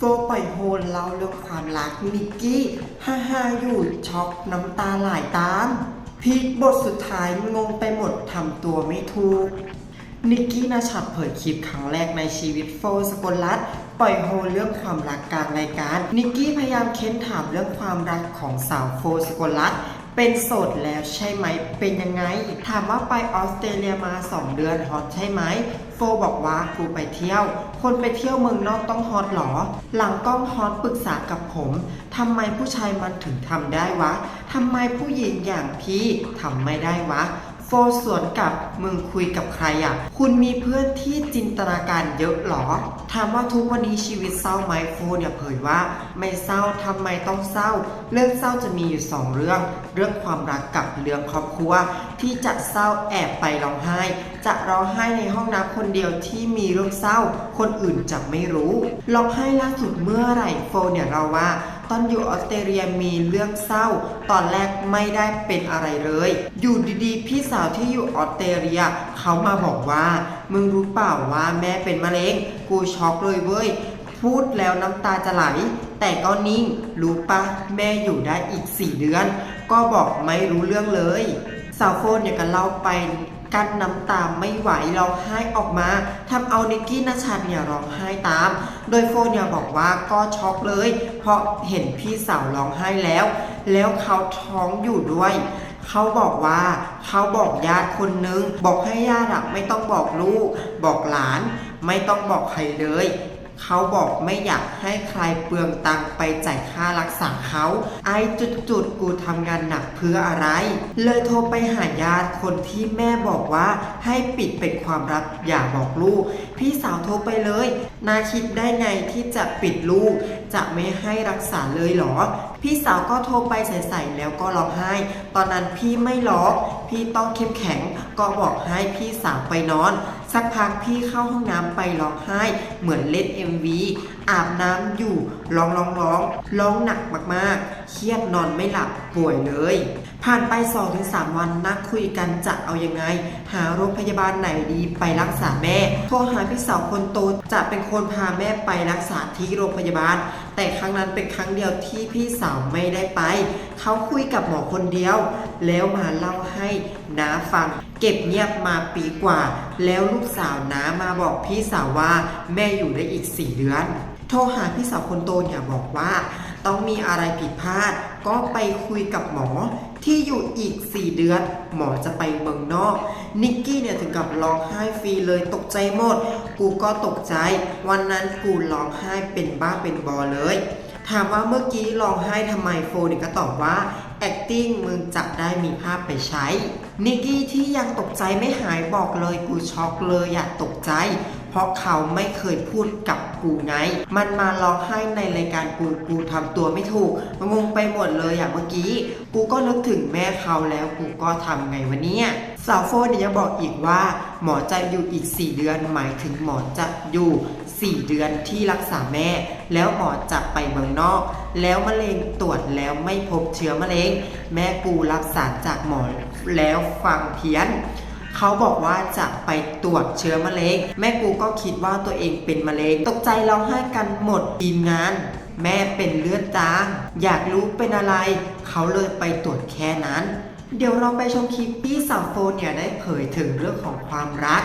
โฟปล่อยโฮนเล่าเรื่องความรักนิกกี้ฮ่าฮ่าอยู่ช็อกน้ำตาไหลตาม พีคบทสุดท้ายงงไปหมดทำตัวไม่ถูกนิกกี้นาชัดเผยคลิปครั้งแรกในชีวิตโฟสกลรัตปล่อยโฮเรื่องความรักกลางรายการ นิกกี้พยายามเค้นถามเรื่องความรักของสาวโฟสกลรัตเป็นโสดแล้วใช่ไหม เป็นยังไง ถามว่าไปออสเตรเลียมา 2 เดือนฮอตใช่ไหม โฟบอกว่ากูไปเที่ยว คนไปเที่ยวเมืองนอกต้องฮอตหรอ หลังกล้องฮอตปรึกษากับผมทำไมผู้ชายมันถึงทำได้วะทำไมผู้หญิงอย่างพี่ทำไม่ได้วะโฟสวนกับมึงคุยกับใครอะ คุณมีเพื่อนที่จินตนาการเยอะหรอ ถามว่าทุกวันนี้ชีวิตเศร้าไหมโฟเนี่ยเผยว่า ไม่เศร้าทำไมต้องเศร้า เรื่องเศร้าจะมีอยู่สองเรื่อง เรื่องความรักกับเรื่องครอบครัว ที่จะเศร้าแอบไปร้องไห้จะร้องไห้ในห้องน้ำคนเดียวที่มีเรื่องเศร้า คนอื่นจะไม่รู้ร้องไห้ล่าสุดเมื่อไหร่โฟเนี่ยเราว่าตอนอยู่ออสเตรเลียมีเรื่องเศร้า ตอนแรกไม่ได้เป็นอะไรเลย อยู่ดีๆ พี่สาวที่อยู่ออสเตรเลียเขามาบอกว่า มึงรู้เปล่าว่าแม่เป็นมะเร็ง กูช็อกเลยเว้ย พูดแล้วน้ำตาจะไหล แต่ก็นิ่ง รู้ปะแม่อยู่ได้อีก 4 เดือน ก็บอกไม่รู้เรื่องเลย สาวโฟนเนี่ยก็เล่าไป กั้นน้ำตาไม่ไหวร้องไห้ออกมาทำเอานิกกี้นชัดเนี่ยร้องไห้ตาม โดยโฟนเนี่ยบอกว่าก็ช็อกเลย เพราะเห็นพี่สาวร้องไห้แล้ว แล้วเขาท้องอยู่ด้วยเขาบอกว่าเขาบอกญาติคนนึง บอกให้ญาติอะไม่ต้องบอกลูก บอกหลาน ไม่ต้องบอกใครเลย เขาบอกไม่อยากให้ใครเปลืองตังไปจ่ายค่ารักษาเขาไอ้จุดๆกูทำงานหนักเพื่ออะไร เลยโทรไปหาญาติคนที่แม่บอกว่าให้ปิดเป็นความลับอย่าบอกลูก พี่สาวโทรไปเลย นาคิดได้ไงที่จะปิดลูก จะไม่ให้รักษาเลยหรอ พี่สาวก็โทรไปใส่ๆแล้วก็ร้องไห้ ตอนนั้นพี่ไม่ร้องพี่ต้องเข้มแข็งก็บอกให้พี่สาวไปนอน สักพักพี่เข้าห้องน้ำไปร้องไห้ เหมือนเล่น MV อาบน้ำอยู่ร้องร้องร้องร้องหนักมากๆ เครียดนอนไม่หลับป่วยเลย ผ่านไป 2-3 วันนัดคุยกันจะเอายังไง หาโรงพยาบาลไหนดีไปรักษาแม่โทรหาพี่สาวคนโตจะเป็นคนพาแม่ไปรักษาที่โรงพยาบาล แต่ครั้งนั้นเป็นครั้งเดียวที่พี่สาวไม่ได้ไป เขาคุยกับหมอคนเดียว แล้วมาเล่าให้น้าฟัง เก็บเงียบมาปีกว่า แล้วลูกสาวน้ามาบอกพี่สาวว่าแม่อยู่ได้อีก 4 เดือน โทรหาพี่สาวคนโตเนี่ยบอกว่า ต้องมีอะไรผิดพลาด ก็ไปคุยกับหมอที่อยู่อีก 4 เดือน หมอจะไปเมืองนอก นิกกี้เนี่ยถึงกับร้องไห้ฟรีเลยตกใจหมด กูก็ตกใจ วันนั้นกูร้องไห้เป็นบ้าเป็นบอเลย ถามว่าเมื่อกี้ร้องไห้ทำไมโฟนก็ตอบว่า acting มึงจับได้มีภาพไปใช้ นิกกี้ที่ยังตกใจไม่หายบอกเลยกูช็อกเลยอยากตกใจ ราะเขาไม่เคยพูดกับกูไง มันมาร้องไห้ในรายการกู กูทำตัวไม่ถูกงงไปหมดเลยอย่างเมื่อกี้ กูก็นึกถึงแม่เขาแล้ว กูก็ทำไงวะเนี่ยสาวโฟดียยังบอกอีกว่า หมอจะอยู่อีก 4 เดือน หมายถึงหมอจะอยู่ 4 เดือนที่รักษาแม่ แล้วหมอจะไปเมืองนอก แล้วมะเร็งตรวจแล้วไม่พบเชื้อมะเร็ง แม่กูรักษาจากหมอแล้วฟังเพี้ยน เขาบอกว่าจะไปตรวจเชื้อมะเร็ง แม่กูก็คิดว่าตัวเองเป็นมะเร็ง ตกใจร้องไห้กันหมดทีมงาน แม่เป็นเลือดจาง อยากรู้เป็นอะไร เขาเลยไปตรวจแค่นั้น เดี๋ยวเราไปชมคลิปที่สาวโฟนเนี่ยได้เผยถึงเรื่องของความรัก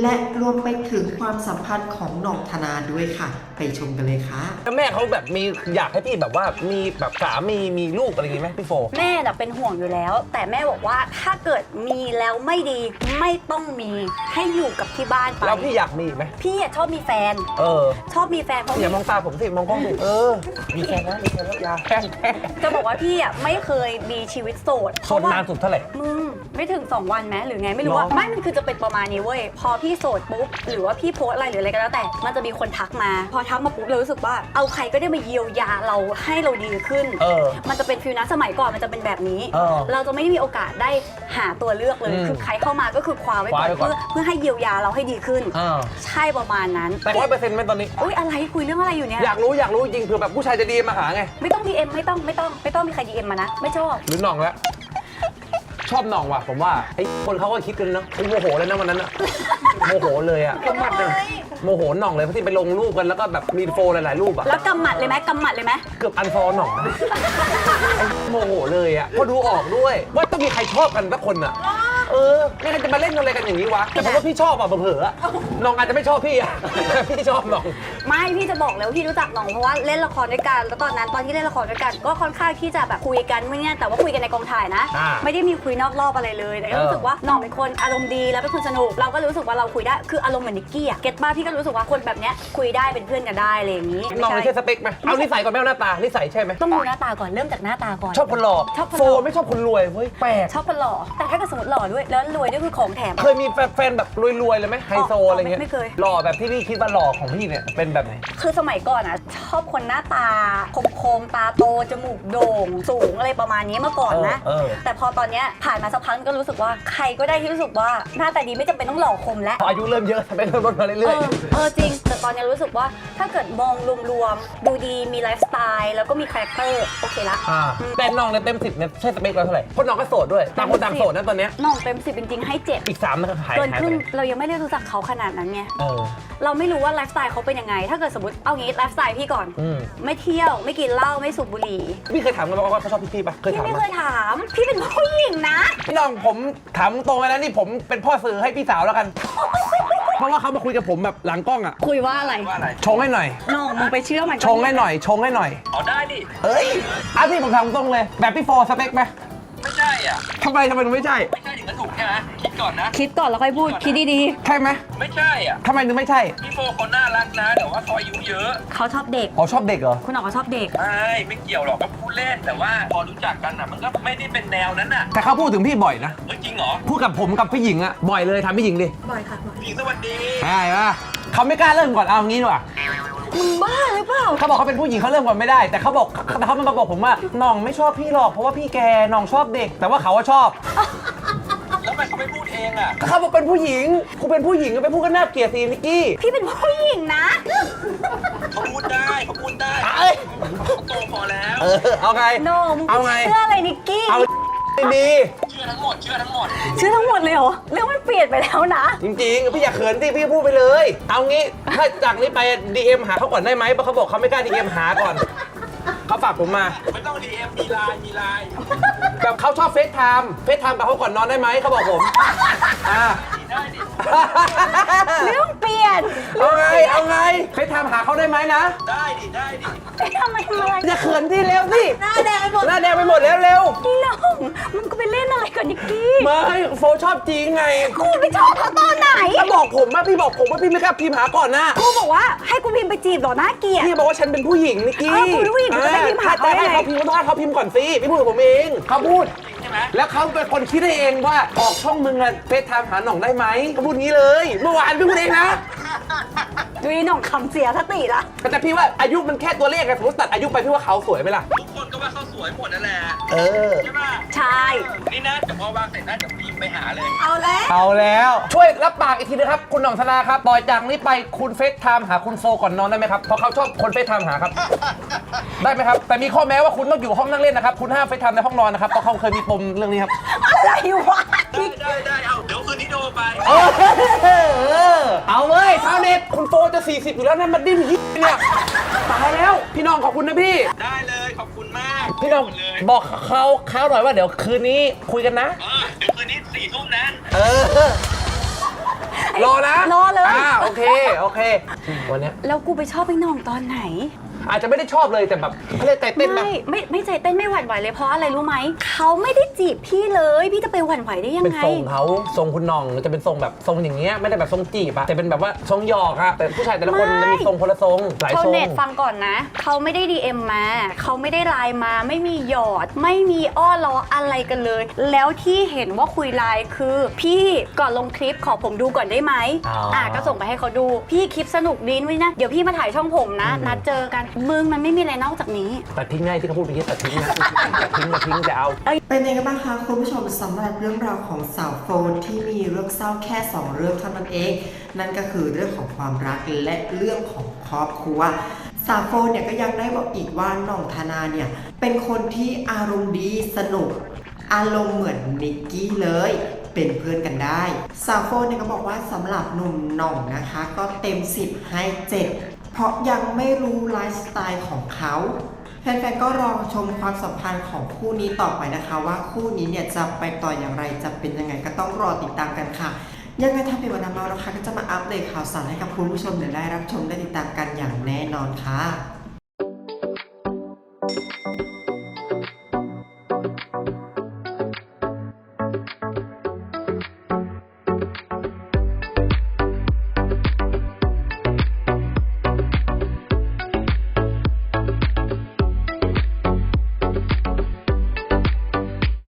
และรวมไปถึงความสัมพันธ์ของหน่องธนาด้วยค่ะ ไปชมกันเลยค่ะ แล้วแม่เขาแบบมีอยากให้พี่แบบว่ามีแบบสามีมีลูกอะไรอย่างงี้ไหมพี่โฟ แม่น่ะเป็นห่วงอยู่แล้ว แต่แม่บอกว่าถ้าเกิดมีแล้วไม่ดีไม่ต้องมีให้อยู่กับที่บ้านไปแล้วพี่อยากมีอีกไหมพี่อะชอบมีแฟน เออชอบมีแฟนเพราะอย่ามองตาผมสิมองกล้องสิเออ มีแฟนแล้วมีแฟนแล้วอยาแกล้งแกล้งจะบอกว่าพี่อะไม่เคยมีชีวิตโสดโสดนานสุดเท่าไหร่ มึง ไม่ถึง 2 วันไหมหรือไงไม่รู้หรอว่าไม่มันคือจะเป็นประมาณนี้เว้ย พอพี่โสดปุ๊บหรือว่าพี่โพสต์อะไรหรืออะไรก็แล้วแต่ มันจะมีคนทักมา พอทักมาปุ๊บเรารู้สึกว่า เอาใครก็ได้มาเยียวยาเราให้เราดีขึ้น เออ มันจะเป็นฟิลนะสมัยก่อนมันจะเป็นแบบนี้ เออเราจะไม่ได้มีโอกาสได้หาตัวเลือกเลย อืมคือใครเข้ามาก็คือคว้าไว้ก่อนคว้าไว้ก่อน เพื่อเพื่อให้เยียวยาเราให้ดีขึ้น เออใช่ประมาณนั้นแต่ร้อยเปอร์เซ็นต์ไหมตอนนี้ อุ้ยอะไรคุยเรื่องอะไรอยู่เนี่ยอยากรู้อยากรู้จริงเผื่อแบบผู้ชายจะดีมาหาไง ไม่ต้อง DM ไม่ต้องไม่ต้องไม่ต้องมีใคร DM มานะ ไม่ชอบ หรือหน่องแล้ว ชอบหน่องว่ะผมว่าไอ้คนเขาก็คิดกันเนาะไอ้โมโหเลยนะวันนั้นอะโมโหเลยอะก็มัดเลยเฮ้ยโมโหหน่องเลยเพราะที่ไปลงรูปกันแล้วก็แบบมีโฟหลายๆรูปอะแล้วกำหมัดเลยไหมกำหมัดเลยไหมเกือบอันฟอหน่องนะไอ้โมโหเลยอะเพราะดูออกด้วยว่าต้องมีใครชอบกันสักคนอะ เออไม่งั้นจะมาเล่นอะไรกันอย่างนี้วะแต่ผมว่าพี่ชอบอะเผลอๆอะน้องอาจจะไม่ชอบพี่อะแต่พี่ชอบน้อง ไม่พี่จะบอกเลยว่าพี่รู้จักหน่องเพราะว่าเล่นละครด้วยกันแล้วตอนนั้นตอนที่เล่นละครด้วยกัน ก็ค่อนข้างที่จะแบบคุยกันไม่เนี่ยแต่ว่าคุยกันในกองถ่ายนะ อ่าไม่ได้มีคุยนอกรอบอะไรเลยแต่ก็เออรู้สึกว่าหน่องเป็นคนอารมณ์ดีแล้วเป็นคนสนุกเราก็รู้สึกว่าเราคุยได้คืออารมณ์เหมือนนิกกี้อะเก็ตป้าพี่ก็รู้สึกว่าคนแบบเนี้ยคุยได้เป็นเพื่อนกันได้อะไรอย่างนี้น้องไม่ใช่สเปคไหมเอานิสัยก่อนแม่เอาหน้าตา นิสัยใช่ไหมต้องดูหน้าตาก่อนเริ่มจากหน้าตาก่อน ชอบคนหล่อชอบคนหล่อ โฟไม่ชอบคนรวยเฮ้ยแปลก ชอบคนหล่อแต่ถ้าเกิดสมมติหล่อด้วยแล้วรวยด้วยคือของแถม เคยมีแฟนแบบรวยๆเลยไหมไฮโซอ๋ออะไรเงี้ยไม่เคย หล่อแบบที่พี่คิดว่าหล่อของพี่เนี่ยเป็นแบบไหน คือสมัยก่อนอะชอบคนหน้าตาคมๆตาโตจมูกโด่ง สูงอะไรประมาณนี้เมื่อก่อนนะ เออเออ แต่พอตอนเนี้ยผ่านมาสักพักก็รู้สึกว่าใครก็ได้ที่รู้สึกว่าหน้าตาดีไม่จำเป็นต้องหล่อคมแล้ว พออายุเริ่มเยอะทำให้เริ่มลดมาเอเรื่อยอเออจริง แต่ตอนนี้รู้สึกว่าถ้าเกิดมองรวมๆ ดูดีมีไลฟ์สไตล์แล้วก็มีคาแรคเตอร์โอเคละ ๆอ่าแต่น้องเนี่ยเต็มสิบเนี่ยใช่สเปคเราเท่าไหร่เพราะน้องก็โสดด้วยต่างคนต่างโสดนะตอนเนี้ย น้องเต็มสิบจริง ๆ ให้เจ็ดอีกสามนะครับหายเกินหายคไปรึ่งไหนเรายังไม่ได้รู้จักเขาขนาดนั้นไงเออเราไม่รู้ว่าไลฟ์สไตล์เขาเป็นยังไง ถ้าเกิดสมมติเอางี้ไลฟ์สไตล์พี่ก่อน อืมไม่เที่ยวไม่กินเหล้าไม่สูบบุหรี่พี่เคยถามกันว่าเขาชอบพี่ๆปะเคยพี่ถามไม่ไหเคมยถาม พี่เป็นผู้หญิงนะ พี่น้องผมถามตรงไปแล้วนี่ผมเป็นพ่อสื่อให้พี่สาวแล้วกัน เพราะว่าเขามาคุยกับผมแบบหลังกล้องอะคุยว่าอะไรว่าอะไรชงให้หน่อยน้องมึงไปเชื่อมันชงให้หน่อย ชงให้หน่อย อ๋อได้ดิ เอ้ยอะพี่ผมถามตรงเลย แบบพี่โฟสเปคไหมไม่ใช่อะทำไมทำไมถึงไม่ใช่ ไม่ใช่ ถึงจะถูกใช่ไหมคิดก่อนนะ คิดก่อนแล้วค่อยพูด คิดดีใช่ไหมไม่ใช่อะทำไมถึงไม่ใช่พี่โฟเขาน่ารักนะแต่ว่าเขาอายุเยอะๆ เขาชอบเด็ก อ๋อชอบเด็กเหรอ คุณหนอกเขาชอบเด็ก ไม่ไม่เกี่ยวหรอกก็พูดเล่นแต่ว่าพอรู้จักกันอะมันก็ไม่ได้เป็นแนวนั้นอะแต่เขาพูดถึงพี่บ่อยนะ เฮ้ยจริงเหรอพูดกับผมกับพี่หญิงอะบ่อยเลยถามพี่หญิงดิบ่อยค่ะบ่อยพี่หญิงสวัสดีใช่ปะเขาไม่กล้าเริ่มก่อนเอางี้ดีกว่ามึงบ้าหรือเปล่า เขาบอกเขาเป็นผู้หญิงเขาเริ่มก่อนไม่ได้ แต่เขาบอกแต่เขามาบอกผมว่าน้องไม่ชอบพี่หรอกเพราะว่าพี่แกน้องชอบเด็ก แต่ว่าเขาอะชอบ งอะก็เขาบอกเป็นผู้หญิงกูเป็นผู้หญิงก็ไปพูดกันน่าเกลียดสินิกกี้พี่เป็นผู้หญิงนะ เขาพูดได้เขาพูดได้เอ้ยเขาโตพอแล้วเออเอาไง โนมึงเอาไง เชื่ออะไรนิกกี้ เอาดีเชื่อทั้งหมดเชื่อทั้งหมดเชื่อทั้งหมดเลยเหรอ เรื่องมันเปลี่ยนไปแล้วนะ จริงๆพี่อย่าเขินสิพี่พูดไปเลย เอางี้ถ้าจากนี้ไป DM หาเขาก่อนได้ไหมเพราะเขาบอกเขาไม่กล้า DM หาก่อน เขาฝากผมมา ไม่ต้องดีเอ็มมีไลน์มีไลน์แบบเขาชอบเฟซไทม์เฟซไทม์กับเขาก่อนนอนได้ไหมเขาบอกผมอ่า ได้ดิเรื่องเปลี่ยนเอาไง เอาไงเฟซไทม์หาเขาได้ไหมนะ ได้ดิ ได้ดิไอ้ทำไมทำอะไรอย่าเขินที่เร็วสิหน้าแดงไปหมดหน้าแดงไปหมดแล้วเร็วพี่น้องมึงก็ไปเล่นอะไรกับนิกกี้มาให้โฟชอบจริงไงกูไปชอบเขาตอนไหนถ้าบอกผมอะพี่บอกผมว่าพี่ไม่กล้าพิมพ์หาก่อนนะกูบอกว่าให้กูพิมพ์ไปจีบเหรอน่าเกลียดพี่บอกว่าฉันเป็นผู้หญิงนิกกี้เออคุณผู้หญิงคุณจะไม่พิมพ์หาถ้าจะให้เขาเขาได้ไงพิมพ์ก็ต้องให้เขาพิมพ์ก่อนสิพี่พูดกับผมเองเขาพูดใช่ไหมแล้วเขาเป็นคนคิดให้เองว่าออกช่องมึงอะเฟซไทม์หาหน่องได้ไหมเขาพูดงี้เลย เมื่อวานพี่พูดเองนะดูนี่น้องคำเสียสติละแต่พี่ว่าอายุมันแค่ตัวเลขไงสมมติตัดอายุไปพี่ว่าเขาสวยไหมล่ะ ทุกคนก็ว่าเขาสวยหมดนั่นแหละเออ ใช่ป่ะใช่ นี่นะเดี๋ยวพอวางเสร็จนะเดี๋ยวพิมพ์ไปหาเลยเอาแล้ว เอาแล้ว ช่วยรับปากอีกทีนะครับ คุณหน่องธนาครับต่อจากนี้ไปคุณเฟซไทม์หาคุณโฟก่อนนอนได้ไหมครับ เพราะเขาชอบคนเฟซไทม์หาครับ ได้ไหมครับ แต่มีข้อแม้ว่าคุณต้องอยู่ห้องนั่งเล่นนะครับ คุณห้ามเฟซไทม์ในห้องนอนนะครับ เพราะเขาเคยมีปมเรื่องนี้ครับ อะไรวะ ได้ได้ได้เอาเดี๋ยวคืนนี้โทรไปเออเอาเว้ยชาวเน็ตคุณโฟจะ 40 อยู่แล้วนั่นมันดิ้นยิเนี่ยตายแล้ว พี่น้องขอบคุณนะพี่ ได้เลยขอบคุณมากพี่น้องหมดเลยบอกเขาเขาหน่อยว่าเดี๋ยวคืนนี้คุยกันนะ เออเดี๋ยวคืนนี้สี่ทุ่มนะ เออ รอนะรอเลย อ่า โอเค โอเค วันเนี้ยแล้วกูไปชอบไอ้น้องตอนไหน อาจจะไม่ได้ชอบเลยแต่แบบเขาเรียกใจเต้นนะไม่ไม่ไม่ใจเต้นไม่หวั่นไหวเลยเพราะอะไรรู้ไหม เขาไม่ได้จีบพี่เลย พี่จะไปหวั่นไหวได้ยังเป็นไง ทรงเขาทรงคุณน้องจะเป็นทรงแบบทรงอย่างเงี้ยไม่ได้แบบทรงจีบอะแต่เป็นแบบว่าทรงหยอกอะแต่ผู้ชายแต่ละคนไม่จะมีทรงคนละทรงหลายชาวทรง เน็ตฟังก่อนนะ เขาไม่ได้ DM มา เขาไม่ได้ไลน์มา ไม่มีหยอด ไม่มีอ้อล้ออะไรกันเลย แล้วที่เห็นว่าคุยไลน์คือ พี่ก่อนลงคลิปขอผมดูก่อนได้ไหมอ๋ออ่อะก็ส่งไปให้เขาดู พี่คลิปสนุกดีนะ เดี๋ยวพี่มาถ่ายช่องผมนะ นัดเจอกัน มึงมันไม่มีอะไรนอกจากนี้ ตัดทิ้งง่ายที่เขาพูดเมื่อกี้ตัดทิ้งนะตัดทิ้งตัดทิ้งจะเอา เป็นยังไงบ้างคะคุณผู้ชมสำหรับเรื่องราวของสาวโฟนที่มีเรื่องเศร้าแค่ 2 เรื่องเท่านั้นเอง นั่นก็คือเรื่องของความรักและเรื่องของครอบครัวสาวโฟนเนี่ยก็ยังได้บอกอีกว่าน้องธนาเนี่ยเป็นคนที่อารมณ์ดีสนุก อารมณ์เหมือนนิกกี้เลย เป็นเพื่อนกันได้ สาวโฟนเนี่ยก็บอกว่าสำหรับหนุ่มหน่องนะคะ ก็เต็ม 10 ให้ 7 เพราะยังไม่รู้ไลฟ์สไตล์ของเขาแฟนๆก็รอชมความสัมพันธ์ของคู่นี้ต่อไปนะคะ ว่าคู่นี้เนี่ยจะไปต่ออย่างไรจะเป็นยังไงก็ต้องรอติดตามกันค่ะ ยังไงถ้าเป็นวันน้ำเมานะคะก็จะมาอัปเดตข่าวสารให้กับคุณผู้ชมได้รับชมได้ติดตามกันอย่างแน่นอนค่ะ